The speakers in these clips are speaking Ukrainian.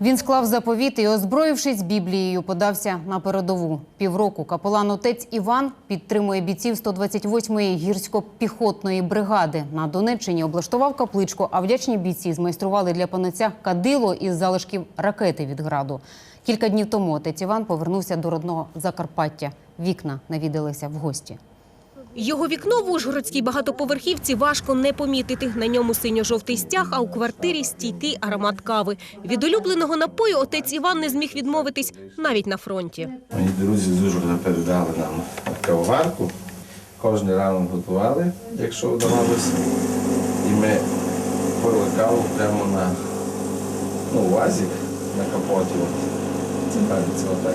Він склав заповіт і, озброївшись Біблією, подався на передову. Півроку капелан отець Іван підтримує бійців 128-ї гірсько-піхотної бригади. На Донеччині облаштував капличку, а вдячні бійці змайстрували для панеця кадило із залишків ракети від граду. Кілька днів тому отець Іван повернувся до родного Закарпаття. Вікна навідалися в гості. Його вікно в Ужгородській багатоповерхівці важко не помітити. На ньому синьо-жовтий стяг, а у квартирі стійкий аромат кави. Від улюбленого напою отець Іван не зміг відмовитись навіть на фронті. Мої друзі з Ужгорода передали нам кавоварку. Кожен ранок готували, якщо вдавалося. І ми пили каву прямо на ну, вазик на капоті. Це так.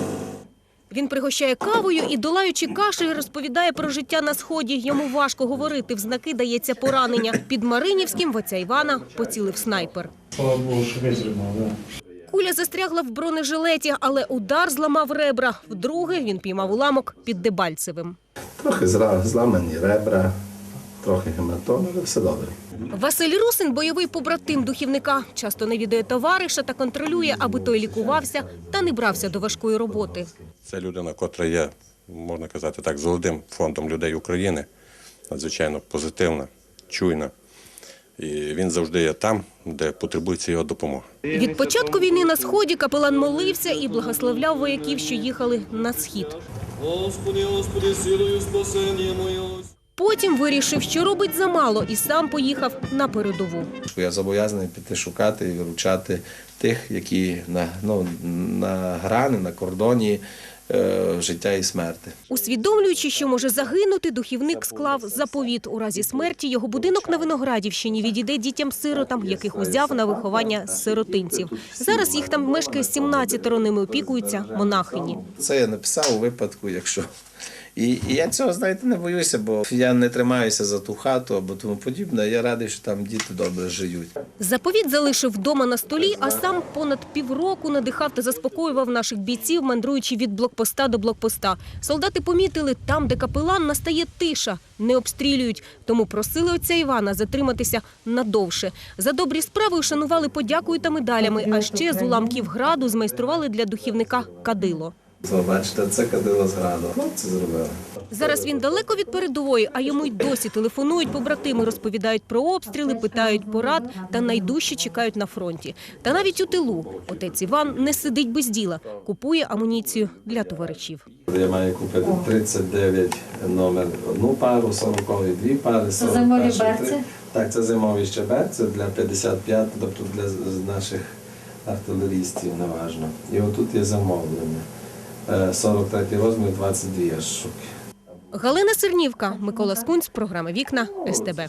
Він пригощає кавою і, долаючи кашель, розповідає про життя на сході. Йому важко говорити. В знаки дається поранення. Під Маринівським в отця Івана поцілив снайпер. Слава Богу, що витримав, да. Куля застрягла в бронежилеті, але удар зламав ребра. Вдруге він піймав уламок під Дебальцевим. Трохи зра- зламані ребра, трохи гематоми, але все добре. Василь Русин – бойовий побратим духівника. Часто навідує товариша та контролює, аби той лікувався та не брався до важкої роботи. Це людина, котра є, можна казати так, золотим фондом людей України, надзвичайно позитивна, чуйна. І він завжди є там, де потребується його допомога. Від початку війни на сході капелан молився і благословляв вояків, що їхали на схід. Господи, Господи, силою спасення моє. Потім вирішив, що робить замало, і сам поїхав на передову. Я зобов'язаний піти шукати і виручати тих, які на, ну, на грані, на кордоні е, життя і смерти. Усвідомлюючи, що може загинути, духівник склав заповіт. У разі смерті його будинок на Виноградівщині відійде дітям-сиротам, яких узяв на виховання з сиротинців. Зараз їх там мешкає 17, ними опікуються монахині. Це я написав у випадку, якщо. І, і я цього, знаєте, не боюся, бо я не тримаюся за ту хату або тому подібне. Я радий, що там діти добре живуть. Заповіт залишив вдома на столі, а сам понад півроку надихав та заспокоював наших бійців, мандруючи від блокпоста до блокпоста. Солдати помітили, там, де капелан, настає тиша, не обстрілюють. Тому просили отця Івана затриматися надовше. За добрі справи ушанували подякою та медалями, а ще з уламків граду змайстрували для духівника кадило. Бачите, це кадило зграду. Ну, це зробили. Зараз він далеко від передової, а йому й досі телефонують побратими, розповідають про обстріли, питають порад та найдужче чекають на фронті. Та навіть у тилу отець Іван не сидить без діла, купує амуніцію для товаришів. Я маю купити 39 номер одну пару, 40 дві пари, 40 зимові три. берці? Так, це зимові ще берці для 55, тобто для наших артилерістів, неважно. І отут є замовлення. Е, 43 розмір, 22 штуки. Галина Сирнівка, Микола Скунць, програма Вікна СТБ.